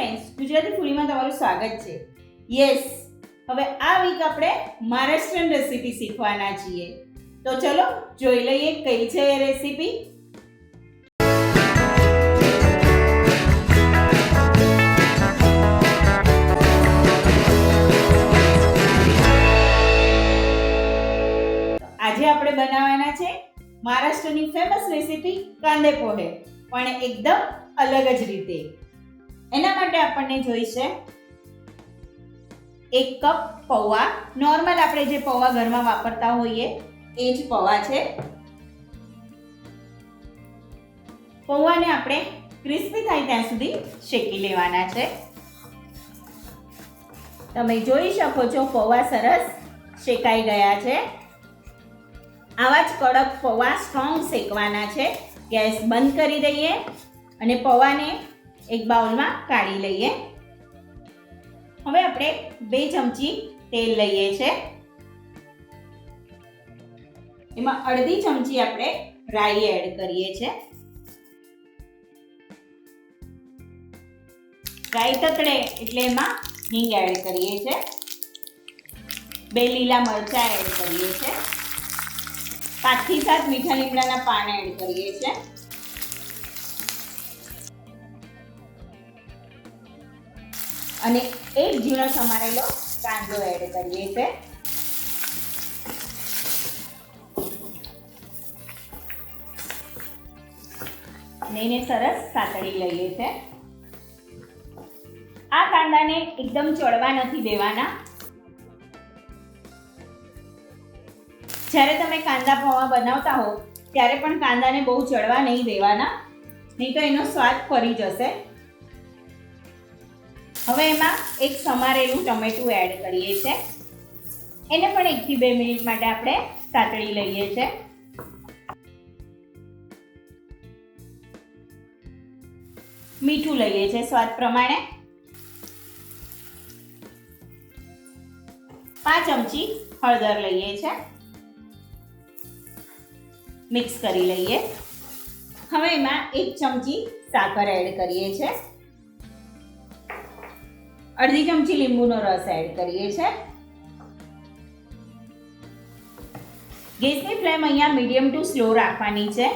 Friends Gujarati ફૂડીમાં તમારું સ્વાગત છે. યસ હવે આ વીક આપણે મહારાષ્ટ્રન રેસીપી શીખવાના છીએ. તો ચલો જોઈ લઈએ કઈ છે એ રેસીપી આજે આપણે બનાવવાના છે મહારાષ્ટ્રની ફેમસ રેસીપી કાંદે પોહે. પણ એકદમ અલગ જ રીતે. એના માટે આપણને જોઈશે એક કપ પૌવા. નોર્મલ આપણે જે પૌવા ઘરમાં વાપરતા હોઈએ, એ જ પૌવા છે. પૌવાને આપણે ક્રિસ્પી થાય ત્યાં સુધી શેકી લેવાના છે. તમે જોઈ શકો છો પૌવા સરસ શેકાઈ ગયા છે. આવા જ કડક પૌવા સ્ટ્રોંગ શેકવાના છે. ગેસ બંધ કરી દઈએ અને પૌવાને એક બાઉલમાં કાઢી લઈએ. હવે આપણે બે ચમચી તેલ લઈએ છે. એમાં અડધી ચમચી આપણે રાઈ એડ કરીએ છે. રાઈ તતડે એટલે એમાં હિંગ એડ કરીએ છે. બે લીલા મરચાં એડ કરીએ છે. પાંચથી સાત મીઠા લીમડાના પાન એડ કરીએ છે. અને એક ઝીણો સમારેલો કાંદો એડ કરીએ છે. અને એને સરસ સાતળી લઈએ છે. આ કાંદાને એકદમ ચડવા નથી દેવાના. જ્યારે તમે કાંદા પૌવા બનાવતા હો, ત્યારે પણ કાંદાને બહુ ચડવા નહીં દેવાના. નહીં તો એનો સ્વાદ ફરી જશે. હવે એમાં એક સમારેલું ટમેટું એડ કરીએ છીએ એને પણ એકથી બે મિનિટ માટે આપણે સાતળી લઈએ છીએ મીઠું લઈએ છીએ સ્વાદ પ્રમાણે. પાંચ ચમચી હળદર લઈએ છીએ મિક્સ કરી લઈએ. હવે એમાં એક ચમચી સાકર એડ કરીએ છે. અડધી ચમચી લીંબુનો રસ એડ કરીએ છીએ ગેસની ફ્લેમ અહીંયા મીડિયમ ટુ સ્લો રાખવાની છે.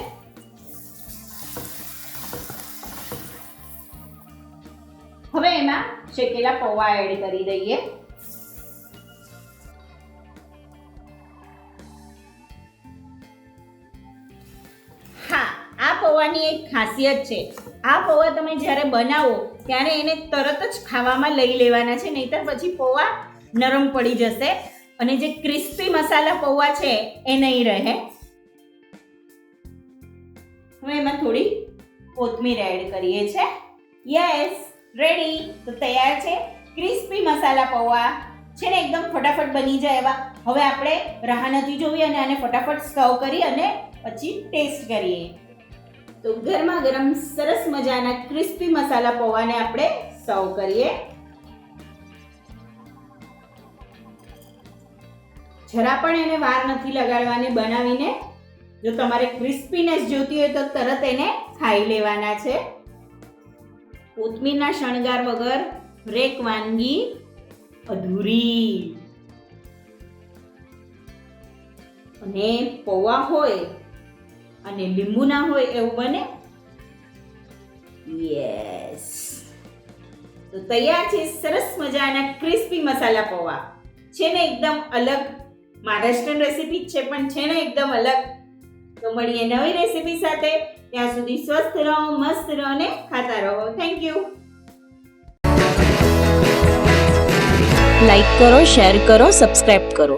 હવે એમાં શેકેલા પૌવા એડ કરી દઈએ. પૌવાની એક ખાસિયત છે. આ પૌવા તમે જ્યારે બનાવો, ત્યારે એને તરત જ ખાવામાં લઈ લેવાના છે, નહીતર પછી પૌવા નરમ પડી જશે અને જે ક્રિસ્પી મસાલા પૌવા છે, એ નહીં રહે. હવે એમાં થોડી કોથમીર એડ કરીએ છે. યસ રેડી તો તૈયાર છે. ક્રિસ્પી મસાલા પૌવા છે ને એકદમ ફટાફટ બની જાય એવા. હવે આપણે રાહ નથી જોવી અને આને ફટાફટ સર્વ કરી અને પછી ટેસ્ટ કરીએ. તો ગરમા ગરમ સરસ મજાના ક્રિસ્પી મસાલા પૌવાને આપણે સર્વ કરીએ. જરા પણ એને વાર નથી લગાડવાની, બનાવીને જો તમારે ક્રિસ્પીનેસ જોતી હોય તો તરત એને ખાઈ લેવાના છે. કોથમીરના શણગાર વગર બ્રેક વાનગી અધૂરી. અને પૌવા હોય અને લીંબુ ના હોય એવું બને? યસ તો તૈયાર છે સરસ મજાના ક્રિસ્પી મસાલા પૌવા. છે ને એકદમ અલગ. મહારાષ્ટ્રન રેસીપી જ છે, પણ છે ને એકદમ અલગ. તો મળીએ નવી રેસીપી સાથે. ત્યાં સુધી સ્વસ્થ રહો, મસ્ત રહો ને ખાતા રહો. થેન્ક યુ લાઈક કરો શેર કરો સબસ્ક્રાઇબ કરો.